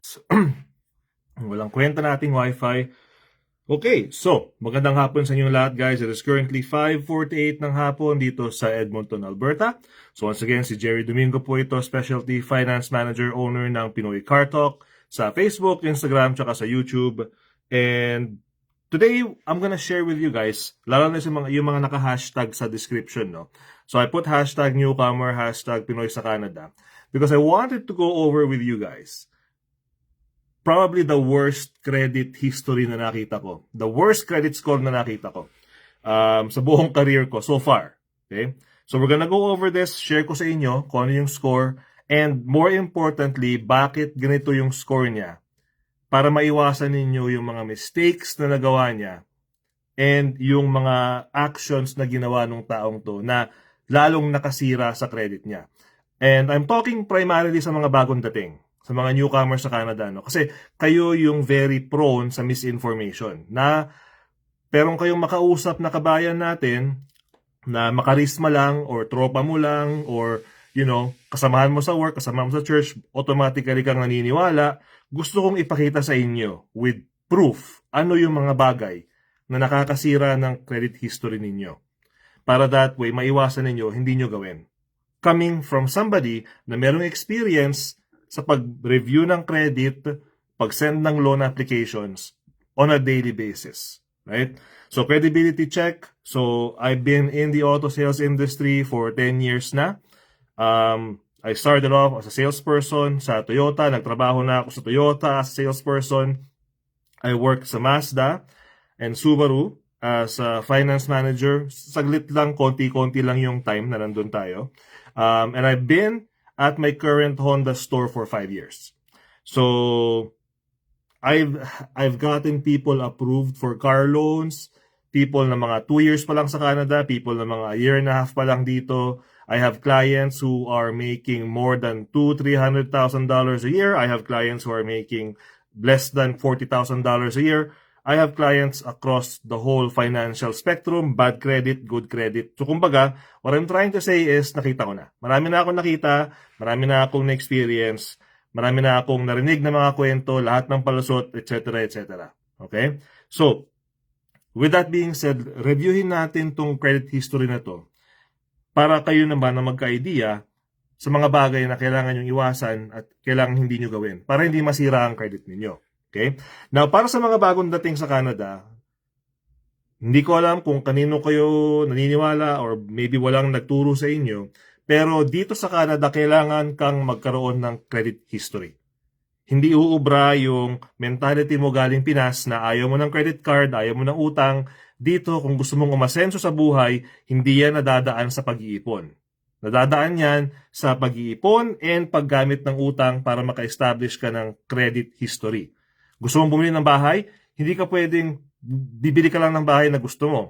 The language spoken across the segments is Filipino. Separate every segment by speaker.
Speaker 1: Walang kwenta nating wifi. Okay, so magandang hapon sa inyong lahat guys. It is currently 5.48 ng hapon dito sa Edmonton, Alberta. So once again, si Jerry Domingo po ito, Specialty Finance Manager, owner ng Pinoy Car Talk sa Facebook, Instagram, tsaka sa YouTube. And today, I'm gonna share with you guys, lalo na sa mga, yung mga naka-hashtag sa description, no? So I put hashtag newcomer, hashtag Pinoy sa Canada, because I wanted to go over with you guys probably the worst credit history na nakita ko. The worst credit score na nakita ko um, sa buong career ko so far. Okay? So we're gonna go over this, share ko sa inyo kung ano yung score, and more importantly, bakit ganito yung score niya para maiwasan ninyo yung mga mistakes na nagawa niya and yung mga actions na ginawa ng taong to na lalong nakasira sa credit niya. And I'm talking primarily sa mga bagong dating sa mga newcomers sa Canada no? Kasi kayo yung very prone sa misinformation na perong kayong makausap na kabayan natin na makarisma lang or tropa mo lang or you know kasamahan mo sa work kasamahan mo sa church automatically kang naniniwala. Gusto kong ipakita sa inyo with proof ano yung mga bagay na nakakasira ng credit history ninyo. Para that way maiwasan ninyo hindi nyo gawin. Coming from somebody na merong experience sa pag-review ng credit, pag-send ng loan applications on a daily basis. Right? So, credibility check. So, I've been in the auto sales industry for 10 years na. Um, I started off as a salesperson sa Toyota. Nagtrabaho na ako sa Toyota as a salesperson. I worked sa Mazda and Subaru as a finance manager. Saglit lang, konti-konti lang yung time na nandun tayo. Um, and I've been at my current Honda store for five years. So I've I've gotten people approved for car loans, people na mga two years pa lang sa Canada, people na mga year and a half pa lang dito. I have clients who are making more than two, three hundred thousand dollars a year. I have clients who are making less than forty thousand dollars a year. I have clients across the whole financial spectrum, bad credit, good credit. So kumbaga, what I'm trying to say is nakita ko na. Marami na akong nakita, marami na akong na-experience, marami na akong narinig na mga kwento, lahat ng palusot, etc. etc. Okay? So, with that being said, reviewin natin tong credit history na to para kayo naman na magka-idea sa mga bagay na kailangan yung iwasan at kailangan hindi nyo gawin para hindi masira ang credit ninyo. Okay? Now, para sa mga bagong dating sa Canada, hindi ko alam kung kanino kayo naniniwala or maybe walang nagturo sa inyo, pero dito sa Canada, kailangan kang magkaroon ng credit history. Hindi uubra yung mentality mo galing Pinas na ayaw mo ng credit card, ayaw mo ng utang. Dito, kung gusto mong umasenso sa buhay, hindi yan nadadaan sa pag-iipon. Nadadaan yan sa pag-iipon and paggamit ng utang para maka-establish ka ng credit history. Gusto mong bumili ng bahay, hindi ka pwedeng bibili ka lang ng bahay na gusto mo.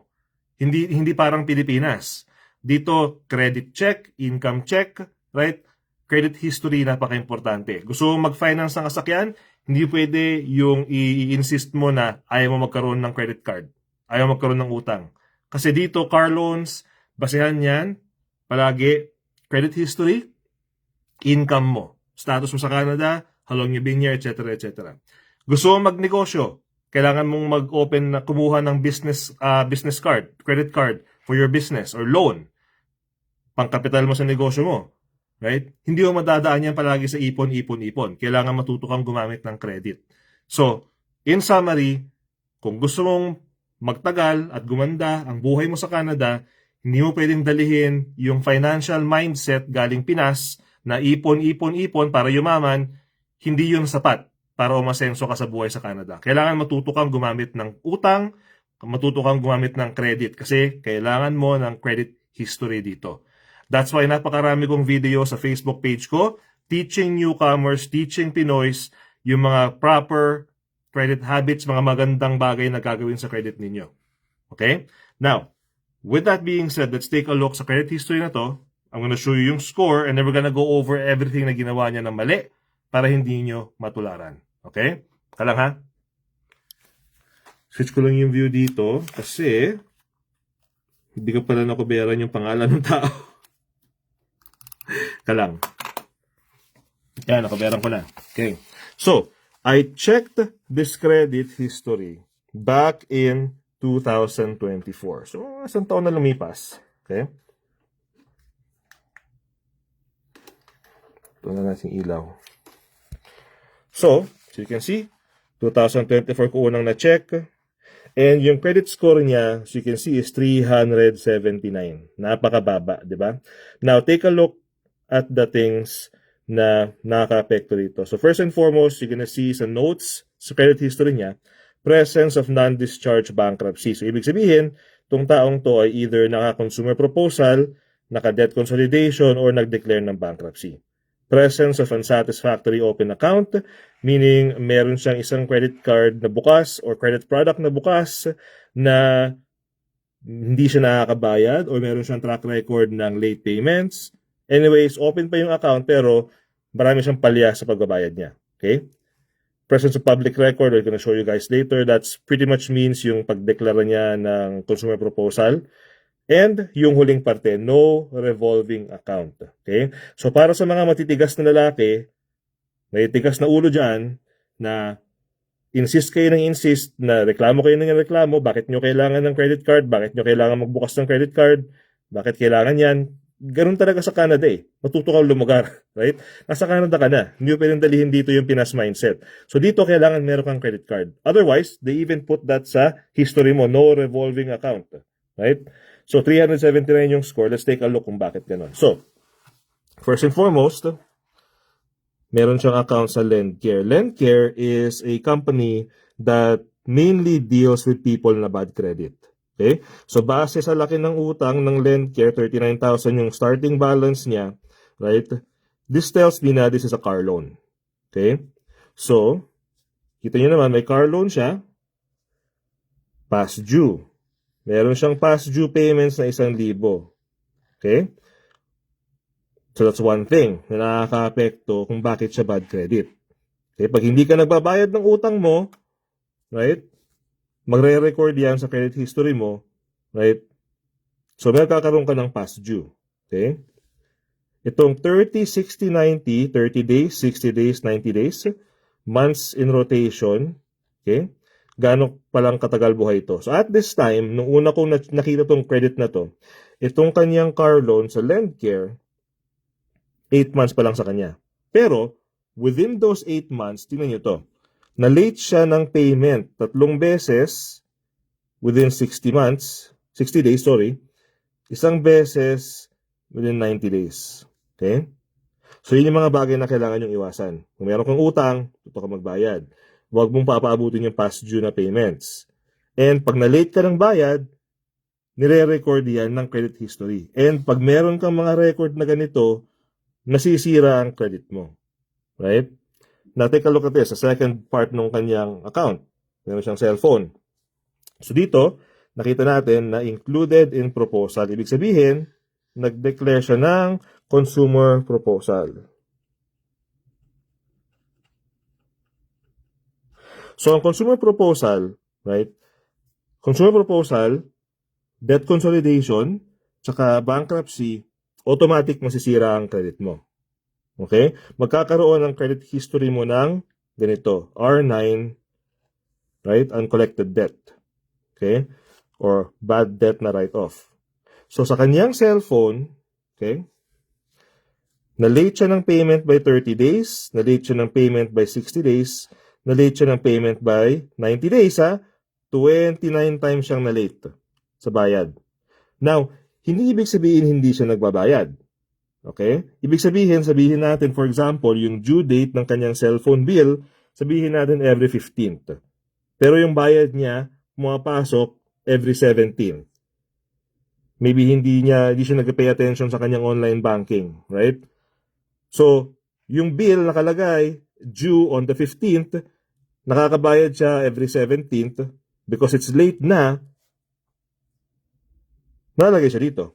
Speaker 1: Hindi hindi parang Pilipinas. Dito credit check, income check, right? Credit history napaka-importante. Gusto mong mag-finance ng kasakyan, hindi pwede yung i-insist mo na ayaw mo magkaroon ng credit card. Ayaw magkaroon ng utang. Kasi dito, car loans, basehan yan, palagi, credit history, income mo, status mo sa Canada, how long you been here, etc. etc. Gusto mo magnegosyo, kailangan mong mag-open na kumuha ng business uh, business card, credit card for your business or loan. Pangkapital mo sa negosyo mo. Right? Hindi mo madadaan yan palagi sa ipon, ipon, ipon. Kailangan matuto kang gumamit ng credit. So, in summary, kung gusto mong magtagal at gumanda ang buhay mo sa Canada, hindi mo pwedeng dalihin yung financial mindset galing Pinas na ipon, ipon, ipon para yumaman, hindi yun sapat para umasenso ka sa buhay sa Canada. Kailangan matuto kang gumamit ng utang, matuto kang gumamit ng credit kasi kailangan mo ng credit history dito. That's why napakarami kong video sa Facebook page ko, teaching newcomers, teaching Pinoys, yung mga proper credit habits, mga magandang bagay na gagawin sa credit ninyo. Okay? Now, with that being said, let's take a look sa credit history na to. I'm gonna show you yung score and then we're gonna go over everything na ginawa niya ng mali para hindi nyo matularan. Okay? Kalang ha? Switch ko lang yung view dito kasi hindi ko pala nakubayaran yung pangalan ng tao. Kalang. Yan, nakubayaran ko na. Okay. So, I checked this credit history back in 2024. So, isang taon na lumipas. Okay? Ito na natin ilaw. So, so you can see, 2024 ko unang na-check. And yung credit score niya, as you can see, is 379. Napakababa, di ba? Now, take a look at the things na nakaka-apekto dito. So, first and foremost, you're gonna see sa notes sa credit history niya, presence of non-discharge bankruptcy. So, ibig sabihin, itong taong to ay either naka-consumer proposal, naka-debt consolidation, or nag-declare ng bankruptcy. Presence of unsatisfactory open account, meaning meron siyang isang credit card na bukas or credit product na bukas na hindi siya nakakabayad or meron siyang track record ng late payments. Anyways, open pa yung account pero marami siyang palya sa pagbabayad niya. Okay? Presence of public record, we're gonna show you guys later. That's pretty much means yung pagdeklara niya ng consumer proposal. And yung huling parte, no revolving account. Okay? So para sa mga matitigas na lalaki, may tigas na ulo dyan na insist kayo ng insist na reklamo kayo ng reklamo, bakit nyo kailangan ng credit card, bakit nyo kailangan magbukas ng credit card, bakit kailangan yan. Ganun talaga sa Canada eh. Matuto kang lumugar, right? Nasa Canada ka na. Hindi mo pwedeng dalhin dito yung Pinas mindset. So dito kailangan meron kang credit card. Otherwise, they even put that sa history mo, no revolving account. Right? So 379 yung score. Let's take a look kung bakit ganun. So, first and foremost, meron siyang account sa LendCare. LendCare is a company that mainly deals with people na bad credit. Okay? So base sa laki ng utang ng LendCare, 39,000 yung starting balance niya, right? This tells me na this is a car loan. Okay? So, kita niyo naman, may car loan siya, past due. Meron siyang past due payments na isang libo. Okay? So that's one thing na nakaka-apekto kung bakit siya bad credit. Okay? Pag hindi ka nagbabayad ng utang mo, right? Magre-record yan sa credit history mo, right? So magkakaroon ka ng past due. Okay? Itong 30, 60, 90, 30 days, 60 days, 90 days, months in rotation, okay? Gaano palang katagal buhay ito. So at this time, nung una kong na- nakita tong credit na to, itong kanyang car loan sa LendCare, 8 months pa lang sa kanya. Pero, within those 8 months, tingnan nyo to, na-late siya ng payment tatlong beses within 60 months, 60 days, sorry, isang beses within 90 days. Okay? So, yun yung mga bagay na kailangan yung iwasan. Kung meron kang utang, tuto ka magbayad. Huwag mong papaabutin yung past due na payments. And pag na-late ka ng bayad, nire-record yan ng credit history. And pag meron kang mga record na ganito, nasisira ang credit mo. Right? Now, take a look at this. Sa second part ng kanyang account. Meron siyang cellphone. So dito, nakita natin na included in proposal. Ibig sabihin, nag-declare siya ng consumer proposal. So, ang consumer proposal, right? Consumer proposal, debt consolidation, tsaka bankruptcy, automatic masisira ang credit mo. Okay? Magkakaroon ng credit history mo ng ganito, R9, right? Uncollected debt. Okay? Or bad debt na write-off. So, sa kanyang cellphone, okay, na-late siya ng payment by 30 days, na-late siya ng payment by 60 days, na-late siya ng payment by 90 days, ha? 29 times siyang na-late sa bayad. Now, hindi ibig sabihin hindi siya nagbabayad. Okay? Ibig sabihin, sabihin natin, for example, yung due date ng kanyang cellphone bill, sabihin natin every 15th. Pero yung bayad niya, pumapasok every 17th. Maybe hindi niya, hindi siya nag-pay attention sa kanyang online banking, right? So, yung bill nakalagay, due on the 15th, nakakabayad siya every 17th because it's late na, nalagay siya dito.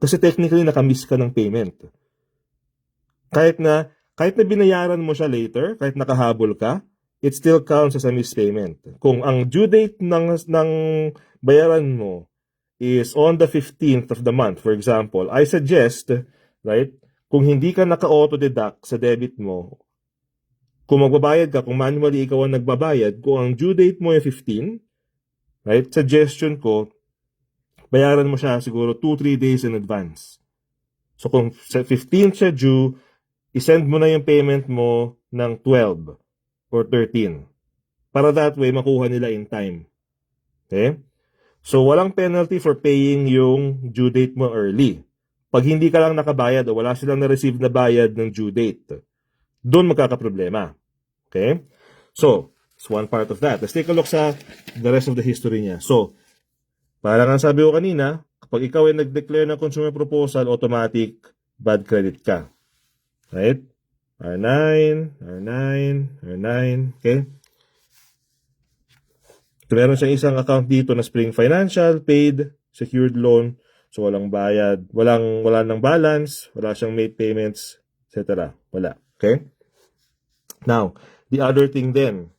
Speaker 1: Kasi technically, nakamiss ka ng payment. Kahit na, kahit na binayaran mo siya later, kahit nakahabol ka, it still counts as a missed payment. Kung ang due date ng, ng bayaran mo is on the 15th of the month, for example, I suggest, right, kung hindi ka naka-auto-deduct sa debit mo, kung magbabayad ka, kung manually ikaw ang nagbabayad, kung ang due date mo ay 15, right, suggestion ko, bayaran mo siya siguro 2-3 days in advance. So kung sa 15 siya due, isend mo na yung payment mo ng 12 or 13. Para that way, makuha nila in time. Okay? So, walang penalty for paying yung due date mo early. Pag hindi ka lang nakabayad o wala silang na-receive na bayad ng due date, doon magkakaproblema. Okay? So, it's one part of that. Let's take a look sa the rest of the history niya. So, para nga sabi ko kanina, kapag ikaw ay nag-declare ng consumer proposal, automatic bad credit ka. Right? R9, R9, R9, okay? Meron siyang isang account dito na Spring Financial, paid, secured loan, so walang bayad, walang wala ng balance, wala siyang made payments, etc. Wala. Okay? Now, the other thing then,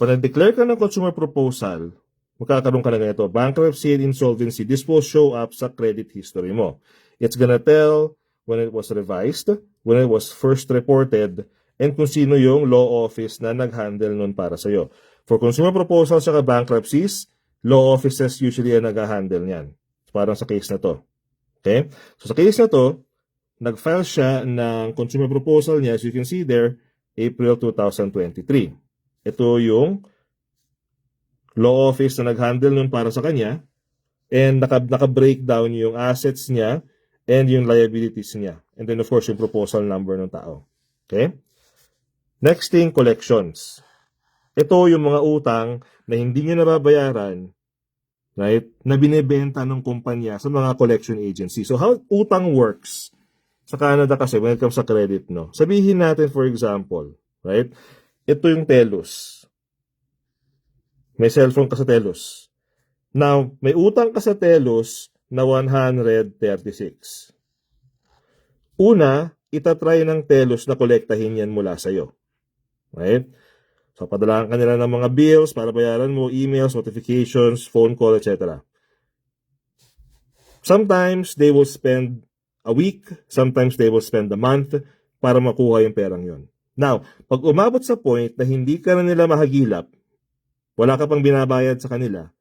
Speaker 1: pag nag-declare ka ng consumer proposal, magkakaroon ka na ganito, bankruptcy and insolvency, this will show up sa credit history mo. It's gonna tell when it was revised, when it was first reported, and kung sino yung law office na nag-handle nun para sa'yo. For consumer proposals at bankruptcies, law offices usually ang nag-handle niyan. Parang sa case na to. Okay? So sa case na to, nag-file siya ng consumer proposal niya, as you can see there, April 2023. Ito yung law office na nag-handle nun para sa kanya and naka, naka-breakdown yung assets niya and yung liabilities niya. And then of course yung proposal number ng tao. Okay? Next thing, collections. Ito yung mga utang na hindi niya nababayaran right, na binebenta ng kumpanya sa mga collection agency. So how utang works sa Canada kasi when it comes sa credit, no? Sabihin natin for example, right? Ito yung Telos. May cellphone ka sa Telos. Now, may utang ka sa Telos na 136. Una, itatry ng Telos na kolektahin yan mula sa'yo. Right? So, padalaan ka nila ng mga bills para bayaran mo, emails, notifications, phone call, etc. Sometimes, they will spend a week, sometimes they will spend a month para makuha yung perang yon. Now, pag umabot sa point na hindi ka na nila mahagilap, wala ka pang binabayad sa kanila,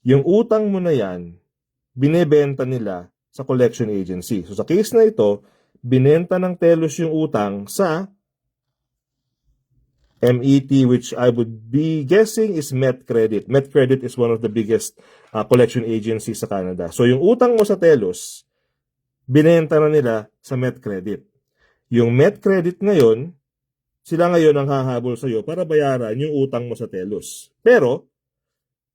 Speaker 1: yung utang mo na yan, binebenta nila sa collection agency. So sa case na ito, binenta ng Telos yung utang sa MET which I would be guessing is Met Credit. Met Credit is one of the biggest uh, collection agencies sa Canada. So yung utang mo sa Telos, binenta na nila sa Met Credit. Yung Met Credit ngayon, sila ngayon ang hahabol sa iyo para bayaran yung utang mo sa Telos. Pero,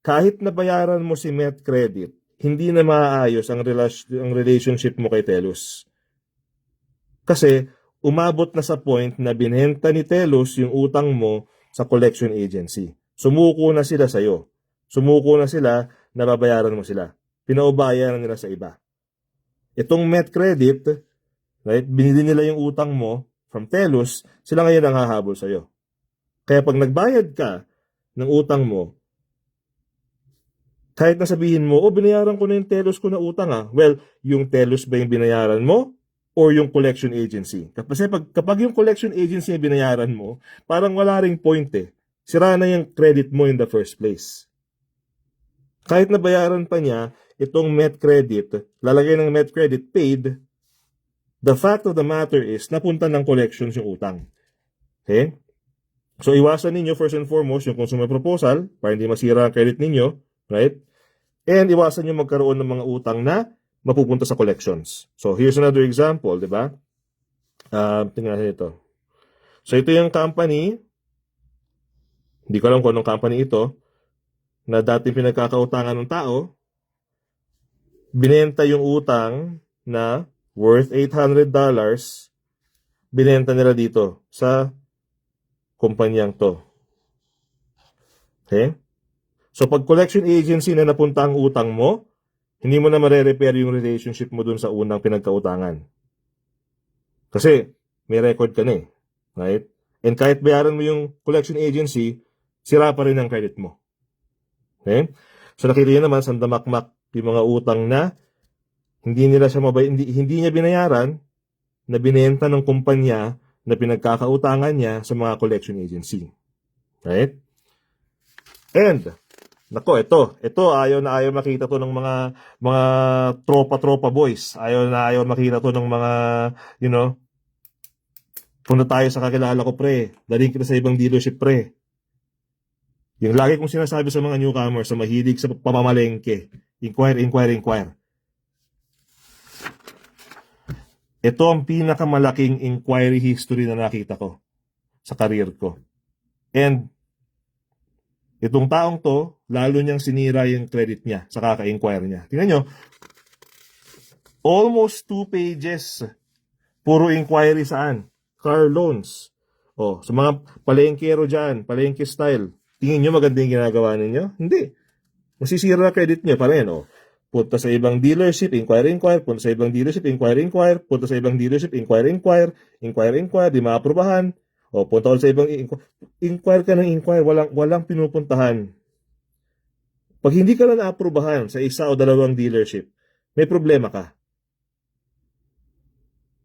Speaker 1: kahit nabayaran mo si Met Credit, hindi na maayos ang, ang relationship mo kay Telos. Kasi, umabot na sa point na binenta ni Telos yung utang mo sa collection agency. Sumuko na sila sa iyo. Sumuko na sila, nababayaran mo sila. Pinaubayaran nila sa iba. Itong Met Credit, right, binili nila yung utang mo from Telos, sila ngayon ang hahabol sa iyo. Kaya pag nagbayad ka ng utang mo, kahit na sabihin mo, oh, binayaran ko na yung Telos ko na utang ah. Well, yung Telos ba yung binayaran mo? Or yung collection agency? Kasi pag, kapag yung collection agency yung binayaran mo, parang wala ring point eh. Sira na yung credit mo in the first place. Kahit na bayaran pa niya, itong Met Credit, lalagay ng Met Credit paid, the fact of the matter is, napunta ng collections yung utang. Okay? So, iwasan ninyo first and foremost yung consumer proposal para hindi masira ang credit ninyo, right? And iwasan nyo magkaroon ng mga utang na mapupunta sa collections. So, here's another example, di ba? Uh, tingnan natin ito. So, ito yung company, hindi ko alam kung anong company ito, na dati pinagkakautangan ng tao, binenta yung utang na worth $800, binenta nila dito sa kumpanyang to. Okay? So, pag collection agency na napunta ang utang mo, hindi mo na mare-repair yung relationship mo dun sa unang pinagkautangan. Kasi, may record ka na eh. Right? And kahit bayaran mo yung collection agency, sira pa rin ang credit mo. Okay? So, nakita nyo naman, sandamakmak yung mga utang na hindi nila siya mabay, hindi, hindi niya binayaran, na binenta ng kumpanya na pinagkakautangan niya sa mga collection agency. Right? And, nako, ito, ito, ayaw na ayaw makita to ng mga, mga tropa-tropa boys. Ayaw na ayaw makita to ng mga, you know, punta tayo sa kakilala ko, pre. Daling kita sa ibang dealership, pre. Yung lagi kong sinasabi sa mga newcomers sa mahilig sa pamamalengke. Inquire, inquire, inquire. Ito ang pinakamalaking inquiry history na nakita ko sa career ko. And itong taong to, lalo niyang sinira yung credit niya sa kaka-inquire niya. Tingnan nyo, almost two pages. Puro inquiry saan? Car loans. Oh, sa mga palengkero dyan, palengke style. Tingin nyo maganda yung ginagawa ninyo? Hindi. Masisira credit nyo pa rin. Oh. Punta sa ibang dealership, inquire, inquire. Punta sa ibang dealership, inquire, inquire. Punta sa ibang dealership, inquire, inquire. Inquire, inquire. Di maaprubahan. O, punta ulit sa ibang inquire. Inquire ka ng inquire. Walang, walang pinupuntahan. Pag hindi ka na naaprubahan sa isa o dalawang dealership, may problema ka.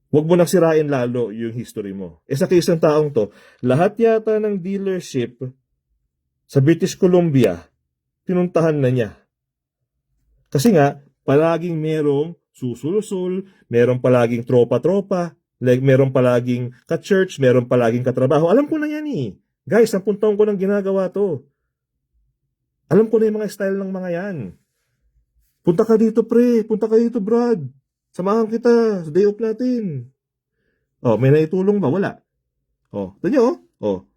Speaker 1: Huwag mo nang sirain lalo yung history mo. E sa case ng taong to, lahat yata ng dealership sa British Columbia, pinuntahan na niya. Kasi nga, palaging merong susulusol, merong palaging tropa-tropa, like merong palaging ka-church, merong palaging katrabaho. Alam ko na yan eh. Guys, sampung taon ko nang ginagawa to. Alam ko na yung mga style ng mga yan. Punta ka dito, pre. Punta ka dito, Brad. Samahan kita day off natin. Oh, may naitulong ba? Wala. Oh, tanyo, oh.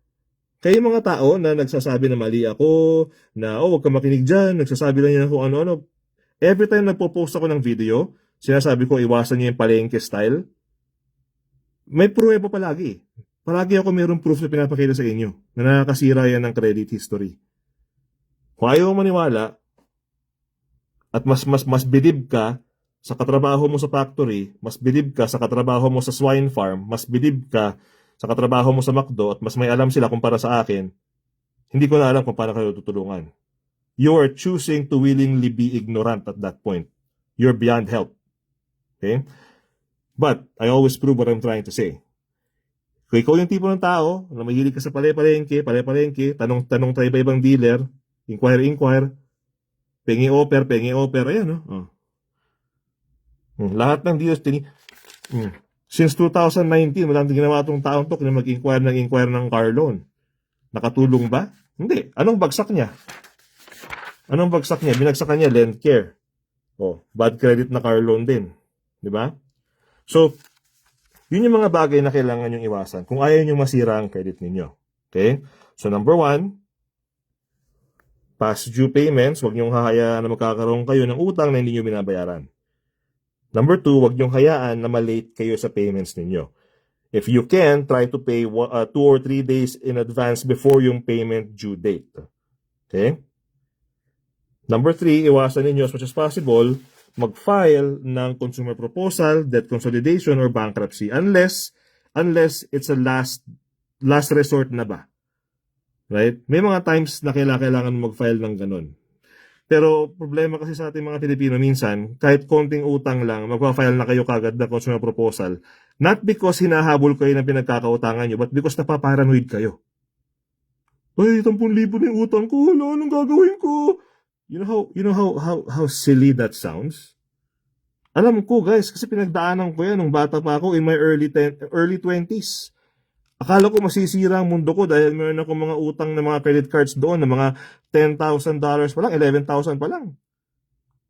Speaker 1: Oh, kayo mga tao na nagsasabi na mali ako, na oh, huwag ka makinig dyan, nagsasabi lang yan kung ano-ano. Every time nagpo-post ako ng video, sinasabi ko iwasan niyo yung palengke style. May pruweba palagi. Palagi ako mayroong proof na pinapakita sa inyo na nakakasira yan ng credit history. Kung ayaw maniwala, at mas mas mas believe ka sa katrabaho mo sa factory, mas believe ka sa katrabaho mo sa swine farm, mas believe ka sa katrabaho mo sa McDo at mas may alam sila kumpara sa akin, hindi ko na alam kung paano kayo tutulungan. You are choosing to willingly be ignorant at that point. You're beyond help. Okay? But, I always prove what I'm trying to say. Kung ikaw yung tipo ng tao na mahilig ka sa pare-palengke, pare-palengke, tanong-tanong tayo iba-ibang dealer, inquire, inquire, pengi offer, pengi offer, ayan, no? Oh. Hmm, Lahat ng dealers, tini... Hmm. Since 2019, wala nang ginawa itong taong to na mag-inquire ng inquire ng car loan. Nakatulong ba? Hindi. Anong bagsak niya? Anong bagsak niya? Binagsakan niya lend care. Oh, bad credit na car loan din. Di ba? So, yun yung mga bagay na kailangan nyong iwasan kung ayaw nyong masira ang credit ninyo. Okay? So, number one, past due payments, huwag nyong hahayaan na magkakaroon kayo ng utang na hindi nyo binabayaran. Number two, huwag niyong hayaan na malate kayo sa payments ninyo. If you can, try to pay uh, two or three days in advance before yung payment due date. Okay? Number three, iwasan ninyo as much as possible mag-file ng consumer proposal, debt consolidation, or bankruptcy unless unless it's a last last resort na ba. Right? May mga times na kailangan mag-file ng ganun. Pero problema kasi sa ating mga Pilipino minsan, kahit konting utang lang, magpa-file na kayo kagad ng consumer proposal. Not because hinahabol kayo ng pinagkakautangan nyo, but because napaparanoid kayo. Ay, 10,000 na yung utang ko. Wala, anong gagawin ko? You know how you know how how how silly that sounds? Alam ko guys, kasi pinagdaanan ko yan nung bata pa ako in my early ten, early 20s. Akala ko masisira ang mundo ko dahil meron ako mga utang na mga credit cards doon na mga $10,000 pa lang, 11,000 pa lang.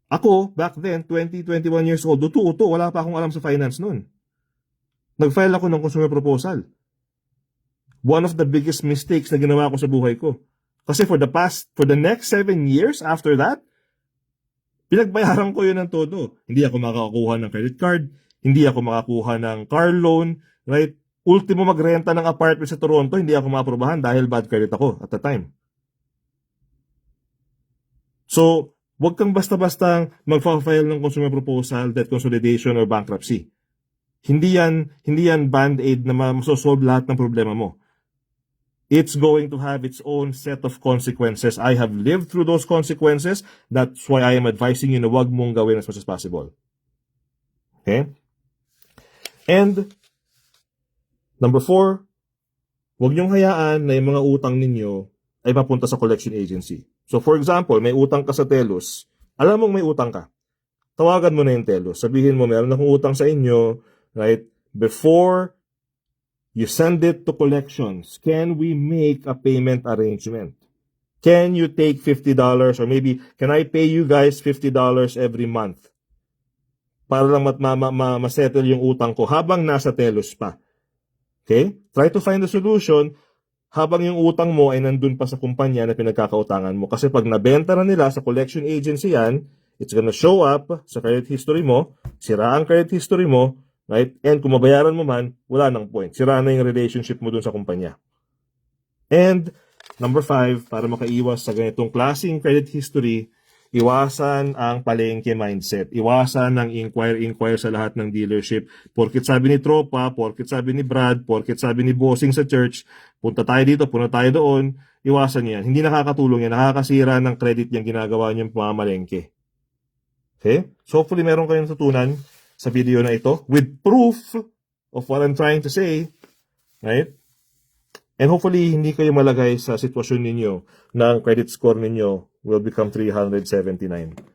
Speaker 1: Ako, back then, 20, 21 years old, uto-uto, wala pa akong alam sa finance noon. Nag-file ako ng consumer proposal. One of the biggest mistakes na ginawa ko sa buhay ko. Kasi for the past, for the next seven years after that, pinagbayaran ko yun ng todo. Hindi ako makakuha ng credit card, hindi ako makakuha ng car loan, right? Ultimo magrenta ng apartment sa Toronto, hindi ako maaprobahan dahil bad credit ako at the time. So, wag kang basta-basta magfa-file ng consumer proposal, debt consolidation, or bankruptcy. Hindi yan, hindi yan band-aid na masosolve lahat ng problema mo. It's going to have its own set of consequences. I have lived through those consequences. That's why I am advising you na wag mong gawin as much as possible. Okay? And Number four, huwag niyong hayaan na yung mga utang ninyo ay papunta sa collection agency. So for example, may utang ka sa Telos, alam mong may utang ka. Tawagan mo na yung Telos. Sabihin mo, meron akong utang sa inyo, right? Before you send it to collections, can we make a payment arrangement? Can you take $50 or maybe can I pay you guys $50 every month? Para lang mat ma, ma, ma- masettle yung utang ko habang nasa Telos pa. Okay? Try to find a solution habang yung utang mo ay nandun pa sa kumpanya na pinagkakautangan mo. Kasi pag nabenta na nila sa collection agency yan, it's gonna show up sa credit history mo, sira ang credit history mo, right? And kung mabayaran mo man, wala nang point. Sira na yung relationship mo dun sa kumpanya. And number five, para makaiwas sa ganitong klaseng credit history, iwasan ang palengke mindset. Iwasan ang inquire-inquire sa lahat ng dealership. Porkit sabi ni Tropa, porkit sabi ni Brad, porkit sabi ni Bossing sa church, punta tayo dito, punta tayo doon, iwasan yan. Hindi nakakatulong yan. Nakakasira ng credit yung ginagawa niyong pamamalengke. Okay? So hopefully meron kayong tutunan sa video na ito with proof of what I'm trying to say. Right? And hopefully, hindi kayo malagay sa sitwasyon ninyo na credit score ninyo will become 379.